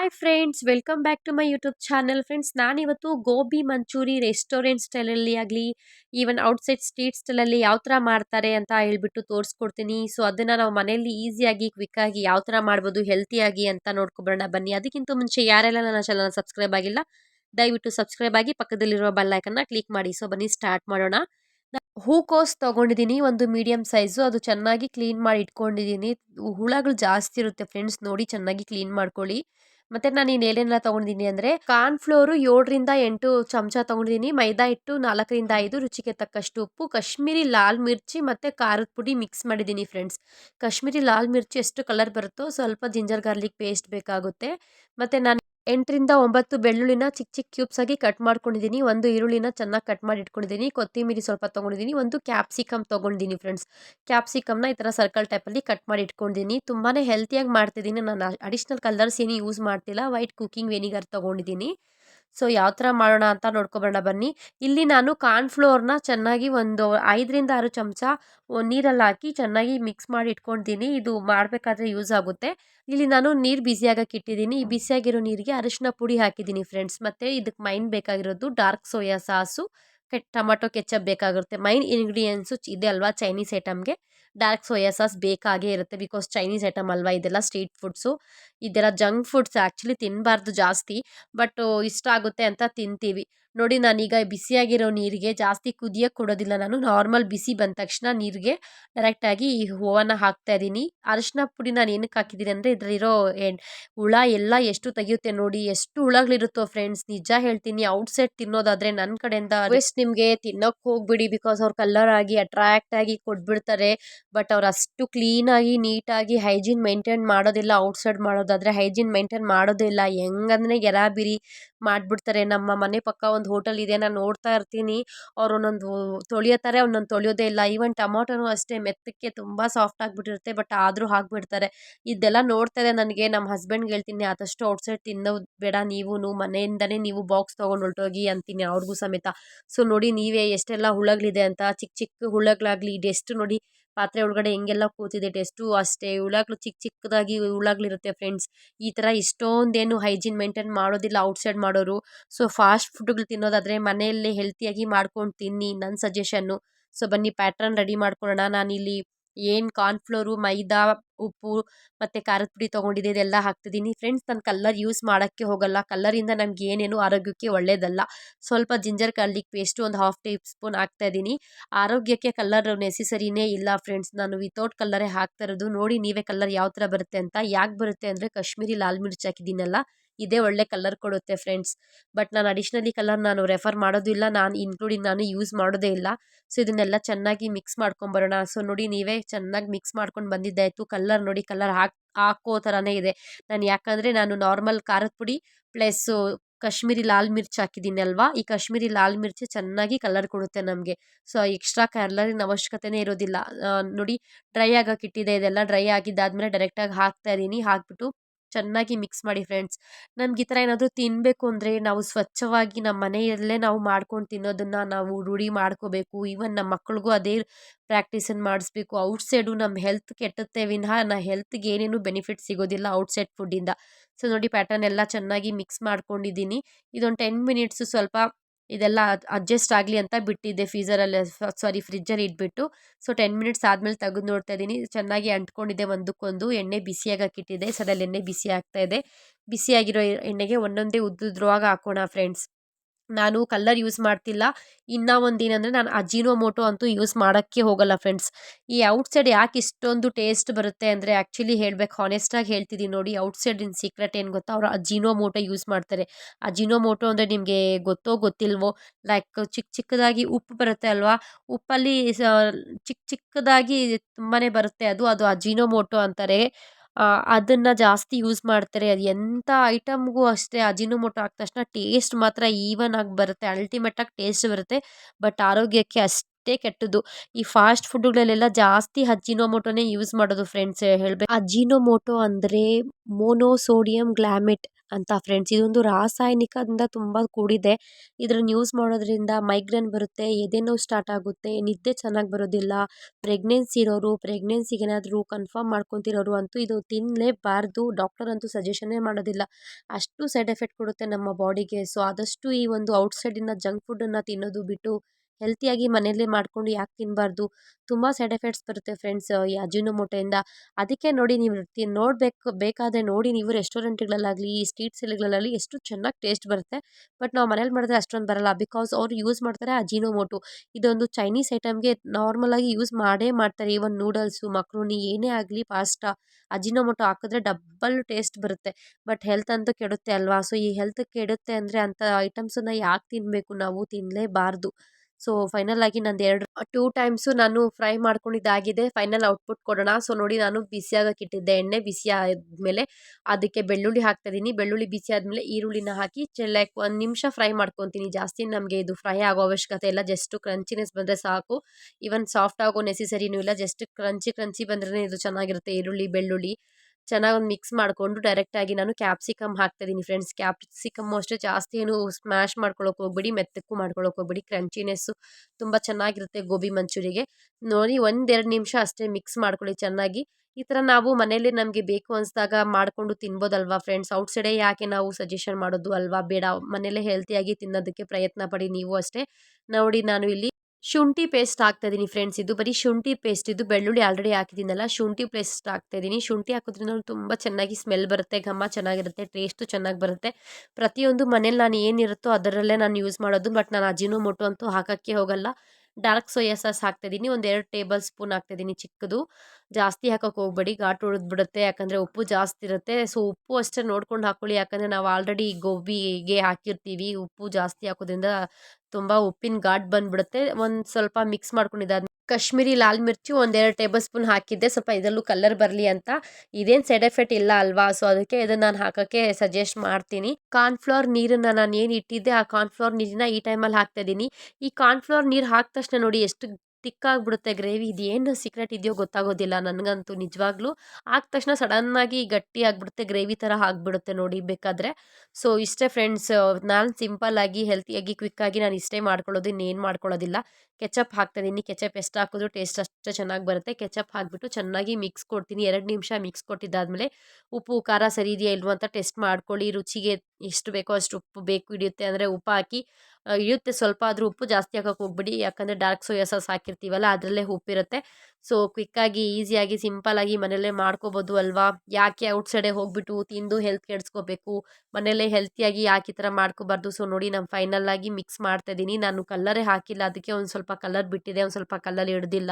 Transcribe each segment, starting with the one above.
Hi friends welcome back to my YouTube channel friends ನಾನಿವತ್ತು gobi manchurian restaurant ಸ್ಟೈಲಲ್ಲಿ ಆಗಲಿ even outside street ಸ್ಟೈಲಲ್ಲಿ ಯಾವ ಥರ ಮಾಡ್ತಾರೆ ಅಂತ ಹೇಳ್ಬಿಟ್ಟು ತೋರಿಸ್ಕೊಡ್ತೀನಿ. ಸೊ ಅದನ್ನು ನಾವು ಮನೆಯಲ್ಲಿ ಈಸಿಯಾಗಿ ಕ್ವಿಕ್ಕಾಗಿ ಯಾವ ಥರ ಮಾಡ್ಬೋದು ಹೆಲ್ತಿಯಾಗಿ ಅಂತ ನೋಡ್ಕೊಬರೋಣ. ಬನ್ನಿ. ಅದಕ್ಕಿಂತ ಮುಂಚೆ ಯಾರೆಲ್ಲ ನನ್ನ ಚಾನಲ್ ಸಬ್ಸ್ಕ್ರೈಬ್ ಆಗಿಲ್ಲ, ದಯವಿಟ್ಟು ಸಬ್ಸ್ಕ್ರೈಬ್ ಆಗಿ ಪಕ್ಕದಲ್ಲಿರುವ ಬೆಲ್ಲೈಕನ್ನ ಕ್ಲಿಕ್ ಮಾಡಿ. ಸೊ ಬನ್ನಿ ಸ್ಟಾರ್ಟ್ ಮಾಡೋಣ. ಹೂಕೋಸ್ ತೊಗೊಂಡಿದ್ದೀನಿ, ಒಂದು ಮೀಡಿಯಮ್ ಸೈಜು ಅದು ಚೆನ್ನಾಗಿ ಕ್ಲೀನ್ ಮಾಡಿ ಇಟ್ಕೊಂಡಿದ್ದೀನಿ. ಹುಳಗಳು ಜಾಸ್ತಿ ಇರುತ್ತೆ ಫ್ರೆಂಡ್ಸ್ ನೋಡಿ ಚೆನ್ನಾಗಿ ಕ್ಲೀನ್ ಮಾಡ್ಕೊಳ್ಳಿ. ಮತ್ತೆ ನಾನು ಇನ್ನು ಏನೇನೆಲ್ಲ ತೊಗೊಂಡಿದ್ದೀನಿ ಅಂದರೆ ಕಾರ್ನ್ಫ್ಲೋರು ಏಳರಿಂದ ಎಂಟು ಚಮಚ ತೊಗೊಂಡಿದ್ದೀನಿ ಮೈದಾ ಹಿಟ್ಟು ನಾಲ್ಕರಿಂದ ಐದು, ರುಚಿಗೆ ತಕ್ಕಷ್ಟು ಉಪ್ಪು, ಕಾಶ್ಮೀರಿ ಲಾಲ್ ಮಿರ್ಚಿ ಮತ್ತು ಖಾರದ ಪುಡಿ ಮಿಕ್ಸ್ ಮಾಡಿದ್ದೀನಿ ಫ್ರೆಂಡ್ಸ್ ಕಾಶ್ಮೀರಿ ಲಾಲ್ ಮಿರ್ಚಿ ಎಷ್ಟು ಕಲರ್ ಬರುತ್ತೋ ಸ್ವಲ್ಪ ಜಿಂಜರ್ ಗಾರ್ಲಿಕ್ ಪೇಸ್ಟ್ ಬೇಕಾಗುತ್ತೆ. ಮತ್ತು ನಾನು ಎಂಟರಿಂದ ಒಂಬತ್ತು ಬೆಳ್ಳುಳ್ಳಿನ ಚಿಕ್ಕ ಚಿಕ್ಕ ಕ್ಯೂಬ್ಸ್ ಆಗಿ ಕಟ್ ಮಾಡ್ಕೊಂಡಿದ್ದೀನಿ ಒಂದು ಈರುಳ್ಳಿನ ಚೆನ್ನಾಗಿ ಕಟ್ ಮಾಡಿ ಇಟ್ಕೊಂಡಿದ್ದೀನಿ ಕೊತ್ತಿಮೀರಿ ಸ್ವಲ್ಪ ತೊಗೊಂಡಿದ್ದೀನಿ ಒಂದು ಕ್ಯಾಪ್ಸಿಕಮ್ ತೊಗೊಂಡಿದ್ದೀನಿ ಫ್ರೆಂಡ್ಸ್ ಕ್ಯಾಪ್ಸಿಕಮ್ನ ಈ ಥರ ಸರ್ಕಲ್ ಟೈಪಲ್ಲಿ ಕಟ್ ಮಾಡಿ ಇಟ್ಕೊಂಡಿದ್ದೀನಿ ತುಂಬಾ ಹೆಲ್ತಿಯಾಗಿ ಮಾಡ್ತಿದ್ದೀನಿ ನಾನು ಅಡಿಷ್ನಲ್ ಕಲರ್ಸ್ ಏನು ಯೂಸ್ ಮಾಡ್ತಿಲ್ಲ. ವೈಟ್ ಕುಕ್ಕಿಂಗ್ ವೆನಿಗರ್ ತೊಗೊಂಡಿದ್ದೀನಿ ಸೊ, ಯಾವ ಥರ ಮಾಡೋಣ ಅಂತ ನೋಡ್ಕೊಬರೋಣ ಬನ್ನಿ. ಇಲ್ಲಿ ನಾನು ಕಾರ್ನ್ ಫ್ಲೋರ್ನ ಚೆನ್ನಾಗಿ ಒಂದು ಐದರಿಂದ ಆರು ಚಮಚ ನೀರಲ್ಲಿ ಹಾಕಿ ಚೆನ್ನಾಗಿ ಮಿಕ್ಸ್ ಮಾಡಿ ಇಟ್ಕೊಂಡಿದ್ದೀನಿ. ಇದು ಮಾಡಬೇಕಾದ್ರೆ ಯೂಸ್ ಆಗುತ್ತೆ. ಇಲ್ಲಿ ನಾನು ನೀರು ಬಿಸಿಯಾಗಕ್ಕೆ ಇಟ್ಟಿದ್ದೀನಿ. ಈ ಬಿಸಿಯಾಗಿರೋ ನೀರಿಗೆ ಅರಿಶಿನ ಪುಡಿ ಹಾಕಿದ್ದೀನಿ ಫ್ರೆಂಡ್ಸ್. ಮತ್ತು ಇದಕ್ಕೆ ಮೈನ್ ಬೇಕಾಗಿರೋದು ಡಾರ್ಕ್ ಸೋಯಾ ಸಾಸು, ಕೆ, ಟೊಮಟೊ ಕೆಚಪ್ ಬೇಕಾಗಿರುತ್ತೆ. ಮೈನ್ ಇಂಗ್ರೀಡಿಯೆಂಟ್ಸು ಇದೆ ಅಲ್ವಾ ಚೈನೀಸ್ ಐಟಮ್ಗೆ. ಡಾರ್ಕ್ ಸೋಯಾ ಸಾಸ್ ಬೇಕಾಗೇ ಇರುತ್ತೆ ಬಿಕಾಸ್ ಚೈನೀಸ್ ಐಟಮ್ ಅಲ್ವಾ? ಇದೆಲ್ಲ ಸ್ಟ್ರೀಟ್ ಫುಡ್ಸು ಇದೆಲ್ಲ ಜಂಕ್ ಫುಡ್ಸ್ ಆ್ಯಕ್ಚುಲಿ ತಿನ್ನಬಾರ್ದು ಜಾಸ್ತಿ ಬಟ್ ಇಷ್ಟ ಆಗುತ್ತೆ ಅಂತ ತಿಂತೀವಿ. ನೋಡಿ, ನಾನೀಗ ಬಿಸಿಯಾಗಿರೋ ನೀರಿಗೆ ಜಾಸ್ತಿ ಕುದಿಯೋಕ್ಕೆ ಕೊಡೋದಿಲ್ಲ ನಾನು ನಾರ್ಮಲ್ ಬಿಸಿ ಬಂದ ತಕ್ಷಣ ನೀರಿಗೆ ಡೈರೆಕ್ಟಾಗಿ ಈ ಹೂವನ್ನು ಹಾಕ್ತಾ ಇದ್ದೀನಿ ಅರಿಶಿನ ಪುಡಿ ನಾನು ಏನಕ್ಕೆ ಹಾಕಿದ್ದೀನಿ ಅಂದರೆ ಇದರಲ್ಲಿರೋ ಹುಳ ಎಲ್ಲ ಎಷ್ಟು ತೆಗೆಯುತ್ತೆ ನೋಡಿ, ಎಷ್ಟು ಹುಳಗಳಿರುತ್ತೋ ಫ್ರೆಂಡ್ಸ್ ನಿಜ ಹೇಳ್ತೀನಿ ಔಟ್ಸೈಡ್ ತಿನ್ನೋದಾದರೆ ನನ್ನ ಕಡೆಯಿಂದ ವೆಸ್ಟ್ ನಿಮಗೆ ತಿನ್ನೋಕ್ಕೆ ಹೋಗ್ಬಿಡಿ ಬಿಕಾಸ್ ಅವ್ರು ಕಲರ್ ಆಗಿ ಅಟ್ರಾಕ್ಟ್ ಆಗಿ ಕೊಟ್ಬಿಡ್ತಾರೆ. ಬಟ್ ಅವ್ರು ಅಷ್ಟು ಕ್ಲೀನಾಗಿ, ನೀಟಾಗಿ ಹೈಜೀನ್ ಮೇಂಟೈನ್ ಮಾಡೋದಿಲ್ಲ, ಔಟ್ಸೈಡ್ ಮಾಡೋದಾದರೆ ಹೈಜೀನ್ ಮೇಂಟೈನ್ ಮಾಡೋದೇ ಇಲ್ಲ ಹೆಂಗಂದ್ರೆ ಗೆರಾಬಿರಿ ಮಾಡಿಬಿಡ್ತಾರೆ. ನಮ್ಮ ಮನೆ ಪಕ್ಕ ಒಂದು ಹೋಟೆಲ್ ಇದೆ, ನಾನು ನೋಡ್ತಾ ಇರ್ತೀನಿ. ಅವ್ರು ಒಂದೊಂದು ತೊಳೆಯೋತಾರೆ ಒಂದೊಂದು ತೊಳೆಯೋದೇ ಇಲ್ಲ. ಈವನ್ ಟೊಮೊಟೊನೂ ಅಷ್ಟೇ ಮೆತ್ತಕ್ಕೆ ತುಂಬ ಸಾಫ್ಟ್ ಆಗಿಬಿಟ್ಟಿರುತ್ತೆ, ಬಟ್ ಆದರೂ ಹಾಕ್ಬಿಡ್ತಾರೆ. ಇದೆಲ್ಲ ನೋಡ್ತಾರೆ ನನಗೆ ನಮ್ಮ ಹಸ್ಬೆಂಡ್ಗೆ ಹೇಳ್ತೀನಿ, ಆದಷ್ಟು ಔಟ್ಸೈಡ್ ತಿನ್ನೋದು ಬೇಡ ನೀವು ಮನೆಯಿಂದನೇ ನೀವು ಬಾಕ್ಸ್ ತೊಗೊಂಡು ಹೊರಟೋಗಿ ಅಂತೀನಿ ಅವ್ರಿಗೂ ಸಮೇತ. ಸೊ ನೋಡಿ, ನೀವೇ ಎಷ್ಟೆಲ್ಲ ಹುಳಗಳಿದೆ ಅಂತ, ಚಿಕ್ಕ ಚಿಕ್ಕ ಹುಳಗಳಾಗಲಿ, ಇದೆಷ್ಟು ನೋಡಿ ಪಾತ್ರೆ ಒಳಗಡೆ ಹೆಂಗೆಲ್ಲ ಕೂತಿದೆ ಟೆಸ್ಟು ಅಷ್ಟೇ. ಹುಳಗಳು ಚಿಕ್ಕ ಚಿಕ್ಕದಾಗಿ ಹುಳಗಳಿರುತ್ತೆ ಫ್ರೆಂಡ್ಸ್. ಈ ಥರ ಇಷ್ಟೊಂದೇನು ಹೈಜೀನ್ ಮೇಂಟೈನ್ ಮಾಡೋದಿಲ್ಲ ಔಟ್ಸೈಡ್ ಮಾಡೋರು. ಸೊ, ಫಾಸ್ಟ್ ಫುಡ್ಗಳು ತಿನ್ನೋದಾದರೆ ಮನೆಯಲ್ಲೇ ಹೆಲ್ತಿಯಾಗಿ ಮಾಡ್ಕೊಂಡು ತಿನ್ನಿ ನನ್ನ ಸಜೆಷನ್ನು. ಸೊ, ಬನ್ನಿ ಪ್ಯಾಟ್ರನ್ ರೆಡಿ ಮಾಡ್ಕೊಳ್ಳೋಣ. ನಾನಿಲ್ಲಿ ಏನು ಕಾರ್ನ್ಫ್ಲೋರು ಮೈದಾ ಉಪ್ಪು ಮತ್ತು ಖಾರದ ಪುಡಿ ತೊಗೊಂಡಿದ್ದೆ, ಇದೆಲ್ಲ ಹಾಕ್ತಿದ್ದೀನಿ. ಫ್ರೆಂಡ್ಸ್ ನಾನು ಕಲ್ಲರ್ ಯೂಸ್ ಮಾಡೋಕ್ಕೆ ಹೋಗಲ್ಲ. ಕಲ್ಲರಿಂದ ನಮ್ಗೆ ಏನೇನು ಆರೋಗ್ಯಕ್ಕೆ ಒಳ್ಳೆಯದಲ್ಲ ಸ್ವಲ್ಪ ಜಿಂಜರ್ ಗಾರ್ಲಿಕ್ ಪೇಸ್ಟು ಒಂದು ಹಾಫ್ ಟೀ ಸ್ಪೂನ್ ಹಾಕ್ತಾಯಿದ್ದೀನಿ ಆರೋಗ್ಯಕ್ಕೆ ಕಲ್ಲರ್ ನೆಸೆಸರಿನೇ ಇಲ್ಲ ಫ್ರೆಂಡ್ಸ್ ನಾನು ವಿತೌಟ್ ಕಲ್ಲರೇ ಹಾಕ್ತಾ ಇರೋದು. ನೋಡಿ ನೀವೇ ಕಲ್ಲರ್ ಯಾವ ಥರ ಬರುತ್ತೆ ಅಂತ. ಯಾಕೆ ಬರುತ್ತೆ ಅಂದರೆ, ಕಾಶ್ಮೀರಿ, ಲಾಲ್ ಮಿರ್ಚ್ ಹಾಕಿದ್ದೀನಲ್ಲ. ಇದೇ ಒಳ್ಳೆ ಕಲರ್ ಕೊಡುತ್ತೆ ಫ್ರೆಂಡ್ಸ್ ಬಟ್ ನಾನು ಅಡಿಷ್ನಲಿ ಕಲರ್ ನಾನು ರೆಫರ್ ಮಾಡೋದಿಲ್ಲ ನಾನು ಇನ್ಕ್ಲೂಡಿಂಗ್ ನಾನು ಯೂಸ್ ಮಾಡೋದೇ ಇಲ್ಲ. ಸೊ ಇದನ್ನೆಲ್ಲ ಚೆನ್ನಾಗಿ ಮಿಕ್ಸ್ ಮಾಡ್ಕೊಂಬರೋಣ. ಸೊ ನೋಡಿ ನೀವೇ ಚೆನ್ನಾಗಿ ಮಿಕ್ಸ್ ಮಾಡ್ಕೊಂಡು ಬಂದಿದ್ದಾಯಿತು. ಕಲರ್ ನೋಡಿ ಕಲರ್ ಹಾಕಿ, ಹಾಕೋ ಥರನೇ ಇದೆ. ನಾನು ಯಾಕಂದರೆ ನಾನು ನಾರ್ಮಲ್ ಖಾರದ ಪುಡಿ ಪ್ಲಸ್ಸು ಕಾಶ್ಮೀರಿ ಲಾಲ್ ಮಿರ್ಚ್ ಹಾಕಿದ್ದೀನಿ ಅಲ್ವಾ? ಈ ಕಾಶ್ಮೀರಿ ಲಾಲ್ ಮಿರ್ಚಿ ಚೆನ್ನಾಗಿ ಕಲರ್ ಕೊಡುತ್ತೆ ನಮಗೆ. ಸೊ ಎಕ್ಸ್ಟ್ರಾ ಕಲರಿನ ಅವಶ್ಯಕತೆನೇ ಇರೋದಿಲ್ಲ. ನೋಡಿ ಡ್ರೈ ಆಗೋಕೆ ಇಟ್ಟಿದೆ. ಇದೆಲ್ಲ ಡ್ರೈ ಆಗಿದ್ದಾದಮೇಲೆ ಡೈರೆಕ್ಟಾಗಿ ಹಾಕ್ತಾ ಇದ್ದೀನಿ. ಹಾಕ್ಬಿಟ್ಟು ಚೆನ್ನಾಗಿ ಮಿಕ್ಸ್ ಮಾಡಿ ಫ್ರೆಂಡ್ಸ್ ನಮ್ಗೆ ಈ ಥರ ಏನಾದರೂ ತಿನ್ನಬೇಕು ಅಂದರೆ ನಾವು ಸ್ವಚ್ಛವಾಗಿ ನಮ್ಮ ಮನೆಯಲ್ಲೇ ನಾವು ಮಾಡ್ಕೊಂಡು ತಿನ್ನೋದನ್ನು ನಾವು ರೂಢಿ ಮಾಡ್ಕೋಬೇಕು. ಈವನ್ ನಮ್ಮ ಮಕ್ಳಿಗೂ ಅದೇ ಪ್ರಾಕ್ಟೀಸನ್ನು ಮಾಡಿಸ್ಬೇಕು. ಔಟ್ಸೈಡು ನಮ್ಮ ಹೆಲ್ತ್ ಕೆಟ್ಟುತ್ತೆ ವಿನಃ ನಾ ಹೆಲ್ತ್ಗೆ ಏನೇನು ಬೆನಿಫಿಟ್ ಸಿಗೋದಿಲ್ಲ ಔಟ್ಸೈಡ್ ಫುಡ್ಡಿಂದ ಸೊ ನೋಡಿ ಪ್ಯಾಟರ್ನ್ ಎಲ್ಲ ಚೆನ್ನಾಗಿ ಮಿಕ್ಸ್ ಮಾಡ್ಕೊಂಡಿದ್ದೀನಿ. ಇದೊಂದು ಟೆನ್ ಮಿನಿಟ್ಸು ಸ್ವಲ್ಪ ಇದೆಲ್ಲ ಅಡ್ಜಸ್ಟ್ ಆಗಲಿ ಅಂತ ಬಿಟ್ಟಿದ್ದೆ ಫೀಸರಲ್ಲಿ ಸಾರಿ ಫ್ರಿಜ್ಜಲ್ಲಿ ಇಟ್ಬಿಟ್ಟು. ಸೊ ಟೆನ್ ಮಿನಿಟ್ಸ್ ಆದಮೇಲೆ ತೆಗೆದು ನೋಡ್ತಾ ಇದ್ದೀನಿ. ಚೆನ್ನಾಗಿ ಅಂಟ್ಕೊಂಡಿದೆ ಒಂದಕ್ಕೊಂದು. ಎಣ್ಣೆ ಬಿಸಿಯಾಗಿ ಇಟ್ಟಿದ್ದೆ ಸದಲ್ಲಿ ಎಣ್ಣೆ ಬಿಸಿ ಆಗ್ತಾ ಇದೆ. ಬಿಸಿಯಾಗಿರೋ ಎಣ್ಣೆಗೆ ಒಂದೊಂದೇ ಉದ್ದುದ್ರುವಾಗ ಹಾಕೋಣ ಫ್ರೆಂಡ್ಸ್ ನಾನು ಕಲ್ಲರ್ ಯೂಸ್ ಮಾಡ್ತಿಲ್ಲ. ಇನ್ನೂ ಏನಂದರೆ ನಾನು ಅಜಿನೋಮೋಟೊ ಅಂತೂ ಯೂಸ್ ಮಾಡೋಕ್ಕೆ ಹೋಗಲ್ಲ ಫ್ರೆಂಡ್ಸ್. ಈ ಔಟ್ಸೈಡ್ ಯಾಕೆ ಇಷ್ಟೊಂದು ಟೇಸ್ಟ್ ಬರುತ್ತೆ ಅಂದರೆ ಆ್ಯಕ್ಚುಲಿ ಹೇಳಬೇಕು ಹಾನೆಸ್ಟಾಗಿ ಹೇಳ್ತಿದ್ದೀನಿ ನೋಡಿ ಔಟ್ಸೈಡಿನ ಸೀಕ್ರೆಟ್ ಏನು ಗೊತ್ತಾ? ಅವರು ಅಜಿನೋಮೋಟೊ ಯೂಸ್ ಮಾಡ್ತಾರೆ. ಅಜಿನೋಮೋಟೊ ಅಂದರೆ ನಿಮಗೆ ಗೊತ್ತೋ ಗೊತ್ತಿಲ್ವೋ ಲೈಕ್ ಚಿಕ್ಕ ಚಿಕ್ಕದಾಗಿ ಉಪ್ಪು ಬರುತ್ತೆ ಅಲ್ವಾ? ಉಪ್ಪಲ್ಲಿ ಚಿಕ್ಕ ಚಿಕ್ಕದಾಗಿ ತುಂಬಾ ಬರುತ್ತೆ ಅದು ಅದು ಅಜಿನೋಮೋಟೊ ಅಂತಾರೆ. ಅದನ್ನು ಜಾಸ್ತಿ ಯೂಸ್ ಮಾಡ್ತಾರೆ. ಅದು ಎಂಥ ಐಟಮ್ಗೂ ಅಷ್ಟೇ ಅಜಿನೋಮೋಟೊ ಹಾಕಿದ ತಕ್ಷಣ ಟೇಸ್ಟ್ ಮಾತ್ರ ಈವನ್ ಆಗಿ ಬರುತ್ತೆ. ಅಲ್ಟಿಮೇಟಾಗಿ ಟೇಸ್ಟ್ ಬರುತ್ತೆ. ಬಟ್ ಆರೋಗ್ಯಕ್ಕೆ ಅಷ್ಟು ಅಷ್ಟೇ ಕೆಟ್ಟದ್ದು. ಈ ಫಾಸ್ಟ್ ಫುಡ್ಗಳಲ್ಲೆಲ್ಲ ಜಾಸ್ತಿ ಅಜಿನೋಮೋಟೋನೇ ಯೂಸ್ ಮಾಡೋದು ಫ್ರೆಂಡ್ಸ್ ಹೇಳ್ಬೇಕು. ಅಜಿನೋಮೋಟೋ ಅಂದರೆ ಮೋನೋಸೋಡಿಯಂ ಗ್ಲಾಮೆಟ್. ಅಂತ ಫ್ರೆಂಡ್ಸ್. ಇದೊಂದು ರಾಸಾಯನಿಕದಿಂದ ತುಂಬ ಕೂಡಿದೆ. ಇದನ್ನು ಯೂಸ್ ಮಾಡೋದ್ರಿಂದ ಮೈಗ್ರೇನ್ ಬರುತ್ತೆ ಎದೆ ನೋವು ಸ್ಟಾರ್ಟ್ ಆಗುತ್ತೆ, ನಿದ್ದೆ ಚೆನ್ನಾಗಿ ಬರೋದಿಲ್ಲ, ಪ್ರೆಗ್ನೆನ್ಸಿ ಇರೋರು, ಪ್ರೆಗ್ನೆನ್ಸಿಗೆ ಏನಾದರೂ ಕನ್ಫರ್ಮ್ ಮಾಡ್ಕೊತಿರೋರು ಅಂತೂ ಇದು ತಿನ್ನಲೇಬಾರ್ದು ಡಾಕ್ಟರ್ ಅಂತೂ ಸಜೆಷನ್ನೇ ಮಾಡೋದಿಲ್ಲ. ಅಷ್ಟು ಸೈಡ್ ಎಫೆಕ್ಟ್ ಕೊಡುತ್ತೆ ನಮ್ಮ ಬಾಡಿಗೆ. ಸೊ, ಆದಷ್ಟು ಈ ಒಂದು ಔಟ್ಸೈಡಿನ ಜಂಕ್ ಫುಡ್ಡನ್ನು ತಿನ್ನೋದು ಬಿಟ್ಟು ಹೆಲ್ತಿಯಾಗಿ ಮನೆಯಲ್ಲೇ ಮಾಡಿಕೊಂಡು ಯಾಕೆ ತಿನ್ನಬಾರ್ದು ತುಂಬ ಸೈಡ್ ಎಫೆಕ್ಟ್ಸ್ ಬರುತ್ತೆ ಫ್ರೆಂಡ್ಸ್ ಈ ಅಜಿನೋಮೋಟೋಯಿಂದ ಅದಕ್ಕೆ ನೋಡಿ ನೀವು ನೋಡಬೇಕು, ಬೇಕಾದರೆ ನೋಡಿ ನೀವು ರೆಸ್ಟೋರೆಂಟ್ಗಳಲ್ಲಾಗಲಿ ಈ ಸ್ಟ್ರೀಟ್ ಸೆಲ್ಗಳಲ್ಲಾಗಲಿ ಎಷ್ಟು ಚೆನ್ನಾಗಿ ಟೇಸ್ಟ್ ಬರುತ್ತೆ. ಬಟ್ ನಾವು ಮನೇಲಿ ಮಾಡಿದ್ರೆ ಅಷ್ಟೊಂದು ಬರಲ್ಲ ಬಿಕಾಸ್ ಅವರು ಯೂಸ್ ಮಾಡ್ತಾರೆ ಅಜಿನೋಮೋಟೋ ಇದೊಂದು ಚೈನೀಸ್ ಐಟಮ್ಗೆ ನಾರ್ಮಲಾಗಿ ಯೂಸ್ ಮಾಡೇ ಮಾಡ್ತಾರೆ. ಈವನ್ ನೂಡಲ್ಸು ಮಕ್ರೋನಿ ಏನೇ ಆಗಲಿ ಪಾಸ್ಟಾ ಅಜಿನೋಮೊಟೊ ಹಾಕಿದ್ರೆ ಡಬ್ಬಲ್ ಟೇಸ್ಟ್ ಬರುತ್ತೆ. ಬಟ್ ಹೆಲ್ತ್ ಅಂತೂ ಕೆಡುತ್ತೆ ಅಲ್ವಾ? ಸೊ ಈ ಹೆಲ್ತ್ ಕೆಡುತ್ತೆ ಅಂದರೆ ಅಂಥ ಐಟಮ್ಸನ್ನು ಯಾಕೆ ತಿನ್ನಬೇಕು ನಾವು ತಿನ್ನಲೇಬಾರ್ದು ಸೊ ಫೈನಲ್ ಆಗಿ ನಂದು ಎರಡು, ಟೂ ಟೈಮ್ಸು ನಾನು ಫ್ರೈ ಮಾಡ್ಕೊಂಡಿದ್ದಾಗಿದೆ ಫೈನಲ್ ಔಟ್ಪುಟ್ ಕೊಡೋಣ. ಸೊ ನೋಡಿ ನಾನು ಬಿಸಿ ಆಗಕ್ಕೆ ಇಟ್ಟಿದ್ದೆ ಎಣ್ಣೆ, ಬಿಸಿ ಆದಮೇಲೆ ಅದಕ್ಕೆ ಬೆಳ್ಳುಳ್ಳಿ ಹಾಕ್ತಾಯಿದ್ದೀನಿ ಬೆಳ್ಳುಳ್ಳಿ ಬಿಸಿ ಆದಮೇಲೆ ಈರುಳ್ಳಿನ ಹಾಕಿ ಲೈಕ್ ಒಂದು ನಿಮಿಷ ಫ್ರೈ ಮಾಡ್ಕೊತೀನಿ. ಜಾಸ್ತಿ ನಮಗೆ ಇದು ಫ್ರೈ ಆಗೋ ಅವಶ್ಯಕತೆ ಇಲ್ಲ. ಜಸ್ಟ್ ಕ್ರಂಚಿನೆಸ್ ಬಂದರೆ ಸಾಕು. ಈವನ್ ಸಾಫ್ಟ್ ಆಗೋ ನೆಸೆಸರಿನೂ ಇಲ್ಲ. ಜಸ್ಟ್ ಕ್ರಂಚಿ ಕ್ರಂಚಿ ಬಂದ್ರೇ ಇದು ಚೆನ್ನಾಗಿರುತ್ತೆ. ಈರುಳ್ಳಿ, ಬೆಳ್ಳುಳ್ಳಿ. ಚೆನ್ನಾಗಿ ಒಂದು ಮಿಕ್ಸ್ ಮಾಡಿಕೊಂಡು ಡೈರೆಕ್ಟಾಗಿ ನಾನು ಕ್ಯಾಪ್ಸಿಕಮ್ ಹಾಕ್ತಾಯಿದ್ದೀನಿ ಫ್ರೆಂಡ್ಸ್ ಕ್ಯಾಪ್ಸಿಕಮ್ಮು ಅಷ್ಟೇ ಜಾಸ್ತಿ ಏನು ಸ್ಮ್ಯಾಶ್ ಮಾಡ್ಕೊಳ್ಳೋಕೆ ಹೋಗ್ಬಿಡಿ, ಮೆತ್ತಕ್ಕೂ ಮಾಡ್ಕೊಳ್ಳೋಕೆ ಹೋಗ್ಬಿಡಿ. ಕ್ರಂಚಿನೆಸ್ಸು ತುಂಬ ಚೆನ್ನಾಗಿರುತ್ತೆ ಗೋಬಿ ಮಂಚೂರಿಗೆ. ನೋಡಿ ಒಂದೆರಡು ನಿಮಿಷ ಅಷ್ಟೇ ಮಿಕ್ಸ್ ಮಾಡ್ಕೊಳ್ಳಿ ಚೆನ್ನಾಗಿ. ಈ ಥರ ನಾವು ಮನೇಲಿ ನಮಗೆ ಬೇಕು ಅನಿಸಿದಾಗ ಮಾಡಿಕೊಂಡು ತಿನ್ಬೋದಲ್ವಾ ಫ್ರೆಂಡ್ಸ್ ಔಟ್ಸೈಡೇ ಯಾಕೆ ನಾವು ಸಜೆಷನ್ ಮಾಡೋದು ಅಲ್ವಾ? ಬೇಡ ಮನೇಲೇ ಹೆಲ್ತಿಯಾಗಿ ತಿನ್ನೋದಕ್ಕೆ ಪ್ರಯತ್ನ ಪಡಿ ನೀವು ಅಷ್ಟೇ. ನೋಡಿ ನಾನು ಇಲ್ಲಿ ಶುಂಠಿ ಪೇಸ್ಟ್ ಹಾಕ್ತಾ ಇದ್ದೀನಿ ಫ್ರೆಂಡ್ಸ್ ಇದು ಬರೀ ಶುಂಠಿ ಪೇಸ್ಟ್ ಇದು ಬೆಳ್ಳುಳ್ಳಿ ಆಲ್ರೆಡಿ ಹಾಕಿದ್ದೀನಲ್ಲ, ಶುಂಠಿ ಪೇಸ್ಟ್ ಹಾಕ್ತಾ ಇದ್ದೀನಿ ಶುಂಠಿ ಹಾಕೋದ್ರಿಂದ ತುಂಬ ಚೆನ್ನಾಗಿ ಸ್ಮೆಲ್ ಬರುತ್ತೆ, ಘಮ ಚೆನ್ನಾಗಿರುತ್ತೆ ಟೇಸ್ಟು ಚೆನ್ನಾಗಿ ಬರುತ್ತೆ. ಪ್ರತಿಯೊಂದು ಮನೇಲಿ ನಾನು ಏನಿರುತ್ತೋ ಅದರಲ್ಲೇ ನಾನು ಯೂಸ್ ಮಾಡೋದು ಬಟ್ ನಾನು ಅಜಿನೋ ಮೊಟ್ಟು ಅಂತೂ ಹಾಕೋಕ್ಕೆ ಹೋಗಲ್ಲ. ಡಾರ್ಕ್ ಸೋಯಾ ಸಾಸ್ ಹಾಕ್ತಾಯಿದ್ದೀನಿ ಒಂದು ಎರಡು ಟೇಬಲ್ ಸ್ಪೂನ್ ಹಾಕ್ತಾಯಿದ್ದೀನಿ ಚಿಕ್ಕದು. ಜಾಸ್ತಿ ಹಾಕೋಕೆ ಹೋಗ್ಬೇಡಿ, ಘಾಟ್ ಉಳಿದ್ಬಿಡುತ್ತೆ, ಯಾಕಂದರೆ ಉಪ್ಪು ಜಾಸ್ತಿ ಇರುತ್ತೆ. ಸೊ ಉಪ್ಪು ಅಷ್ಟೇ ನೋಡ್ಕೊಂಡು ಹಾಕ್ಕೊಳ್ಳಿ ಯಾಕಂದರೆ ನಾವು ಆಲ್ರೆಡಿ ಗೋಬಿಗೆ ಹಾಕಿರ್ತೀವಿ, ಉಪ್ಪು ಜಾಸ್ತಿ ಹಾಕೋದ್ರಿಂದ ತುಂಬ ಉಪ್ಪಿನ ಘಾಟ್ ಬಂದುಬಿಡುತ್ತೆ. ಒಂದು ಸ್ವಲ್ಪ ಮಿಕ್ಸ್ ಮಾಡ್ಕೊಂಡಿದ್ದಾದ ಕಾಶ್ಮೀರಿ ಲಾಲ್ ಮಿರ್ಚಿ ಒಂದೆರಡು ಟೇಬಲ್ ಸ್ಪೂನ್ ಹಾಕಿದ್ದೆ. ಸ್ವಲ್ಪ ಇದರಲ್ಲೂ ಕಲರ್ ಬರಲಿ ಅಂತ. ಇದೇನು ಸೈಡ್ ಎಫೆಕ್ಟ್ ಇಲ್ಲ ಅಲ್ವಾ? ಸೊ, ಅದಕ್ಕೆ ಇದನ್ನು ನಾನು ಹಾಕೋಕ್ಕೆ ಸಜೆಸ್ಟ್ ಮಾಡ್ತೀನಿ. ಕಾರ್ನ್ಫ್ಲವರ್ ನೀರನ್ನು ನಾನು ಏನು ಇಟ್ಟಿದ್ದೆ, ಆ ಕಾರ್ನ್ಫ್ಲವರ್ ನೀರನ್ನ ಈ ಟೈಮಲ್ಲಿ ಹಾಕ್ತಾ ಇದ್ದೀನಿ. ಈ ಕಾರ್ನ್ಫ್ಲವರ್ ನೀರು ಹಾಕಿದ ತಕ್ಷಣ ನೋಡಿ ಎಷ್ಟು ತಿಕ್ಕಾಗ್ಬಿಡುತ್ತೆ. ಗ್ರೇವಿ ಇದೇನು ಸೀಕ್ರೆಟ್ ಇದೆಯೋ ಗೊತ್ತಾಗೋದಿಲ್ಲ ನನಗಂತೂ ನಿಜವಾಗ್ಲೂ. ಆದ ತಕ್ಷಣ ಸಡನ್ನಾಗಿ ಗಟ್ಟಿ ಆಗಿಬಿಡುತ್ತೆ. ಗ್ರೇವಿ ಥರ ಆಗಿಬಿಡುತ್ತೆ ನೋಡಿ ಬೇಕಾದರೆ. ಸೊ, ಇಷ್ಟೇ ಫ್ರೆಂಡ್ಸ್, ನಾನು ಸಿಂಪಲ್ಲಾಗಿ ಹೆಲ್ತಿಯಾಗಿ ಕ್ವಿಕ್ಕಾಗಿ ನಾನು ಇಷ್ಟೇ ಮಾಡ್ಕೊಳ್ಳೋದು, ಇನ್ನೇನು ಮಾಡ್ಕೊಳ್ಳೋದಿಲ್ಲ. ಕೆಚಪ್ ಹಾಕ್ತಾಯಿದ್ದೀನಿ ಕೆಚಪ್ ಎಷ್ಟು ಹಾಕಿದ್ರು ಟೇಸ್ಟ್ ಅಷ್ಟು ಚೆನ್ನಾಗಿ ಬರುತ್ತೆ. ಕೆಚಪ್ ಹಾಕಿಬಿಟ್ಟು ಚೆನ್ನಾಗಿ ಮಿಕ್ಸ್ ಕೊಡ್ತೀನಿ. ಎರಡು ನಿಮಿಷ ಮಿಕ್ಸ್ ಕೊಟ್ಟಿದ್ದಾದಮೇಲೆ ಉಪ್ಪು, ಖಾರ ಸರಿ ಇದೆಯಾ ಇಲ್ವೋ ಅಂತ ಟೆಸ್ಟ್ ಮಾಡ್ಕೊಳ್ಳಿ. ರುಚಿಗೆ ಎಷ್ಟು ಬೇಕೋ ಅಷ್ಟು ಉಪ್ಪು ಬೇಕು ಹಿಡಿಯುತ್ತೆ ಅಂದರೆ ಉಪ್ಪು ಹಾಕಿ ಇಳಿಯುತ್ತೆ ಸ್ವಲ್ಪ ಆದರೂ ಉಪ್ಪು ಜಾಸ್ತಿ ಹಾಕೋಕೆ ಹೋಗ್ಬಿಡಿ. ಯಾಕಂದರೆ ಡಾರ್ಕ್ ಸೋಯಾ ಸಾಸ್ ಹಾಕಿರ್ತೀವಲ್ಲ, ಅದರಲ್ಲೇ ಉಪ್ಪಿರುತ್ತೆ. ಸೊ ಕ್ವಿಕ್ಕಾಗಿ ಈಸಿಯಾಗಿ ಸಿಂಪಲಾಗಿ ಮನೆಯಲ್ಲೇ ಮಾಡ್ಕೋಬೋದು ಅಲ್ವಾ? ಯಾಕೆ ಔಟ್ಸೈಡೆ ಹೋಗ್ಬಿಟ್ಟು ತಿಂದು ಹೆಲ್ತ್ ಕೆಡಿಸ್ಕೋಬೇಕು? ಮನೆಯಲ್ಲೇ ಹೆಲ್ತಿಯಾಗಿ ಯಾಕೆ ಈ ಥರ ಮಾಡ್ಕೋಬಾರ್ದು? ಸೊ ನೋಡಿ ನಾನು ಫೈನಲ್ಲಾಗಿ ಮಿಕ್ಸ್ ಮಾಡ್ತಾಯಿದ್ದೀನಿ ನಾನು ಕಲ್ಲರೇ ಹಾಕಿಲ್ಲ. ಅದಕ್ಕೆ ಒಂದು ಸ್ವಲ್ಪ ಕಲರ್ ಬಿಟ್ಟಿದೆ. ಒಂದು ಸ್ವಲ್ಪ ಕಲ್ಲರ್ ಹಿಡ್ದಿಲ್ಲ.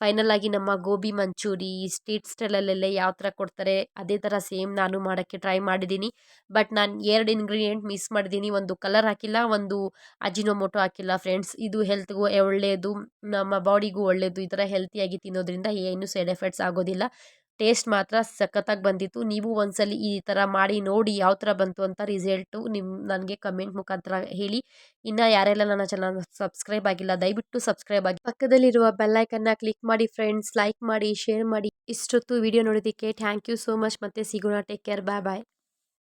ಫೈನಲ್ ಆಗಿ ನಮ್ಮ ಗೋಬಿ ಮಂಚೂರಿ ಸ್ಟ್ರೀಟ್ ಸ್ಟೈಲಲ್ಲೆಲ್ಲ ಯಾವ ಥರ ಕೊಡ್ತಾರೆ, ಅದೇ ಥರ ಸೇಮ್ ನಾನು ಮಾಡೋಕ್ಕೆ ಟ್ರೈ ಮಾಡಿದ್ದೀನಿ. ಬಟ್ ನಾನು ಎರಡು ಇಂಗ್ರೀಡಿಯೆಂಟ್ ಮಿಸ್ ಮಾಡಿದ್ದೀನಿ. ಒಂದು ಕಲರ್ ಹಾಕಿಲ್ಲ, ಒಂದು ಅಜಿನೋಮೋಟೊ ಹಾಕಿಲ್ಲ ಫ್ರೆಂಡ್ಸ್ ಇದು ಹೆಲ್ತ್ಗೂ ಒಳ್ಳೆಯದು ನಮ್ಮ ಬಾಡಿಗೂ ಒಳ್ಳೆಯದು ಈ ಥರ ಹೆಲ್ತಿಯಾಗಿ ತಿನ್ನೋದ್ರಿಂದ ಏನು ಸೈಡ್ ಎಫೆಕ್ಟ್ಸ್ ಆಗೋದಿಲ್ಲ. ಟೇಸ್ಟ್ ಮಾತ್ರ ಸಖತ್ತಾಗಿ ಬಂದಿತ್ತು. ನೀವು ಒಂದ್ಸಲಿ ಈ ಥರ ಮಾಡಿ ನೋಡಿ ಯಾವ ಥರ ಬಂತು ಅಂತ ರಿಸಲ್ಟು ನಿಮ್ಮ ನನಗೆ ಕಮೆಂಟ್ ಮುಖಾಂತರ ಹೇಳಿ. ಇನ್ನು ಯಾರೆಲ್ಲ ನನ್ನ ಚಾನಲ್ ಸಬ್ಸ್ಕ್ರೈಬ್ ಆಗಿಲ್ಲ, ದಯವಿಟ್ಟು ಸಬ್ಸ್ಕ್ರೈಬ್ ಆಗಿ ಪಕ್ಕದಲ್ಲಿರುವ ಬೆಲ್ಲೈಕನ್ನ ಕ್ಲಿಕ್ ಮಾಡಿ ಫ್ರೆಂಡ್ಸ್ ಲೈಕ್ ಮಾಡಿ ಶೇರ್ ಮಾಡಿ. ಇಷ್ಟೊತ್ತು ವಿಡಿಯೋ ನೋಡೋದಕ್ಕೆ ಥ್ಯಾಂಕ್ ಯು ಸೋ ಮಚ್ ಮತ್ತೆ ಸಿಗೋಣ. ಟೇಕ್ ಕೇರ್ ಬಾಯ್ ಬಾಯ್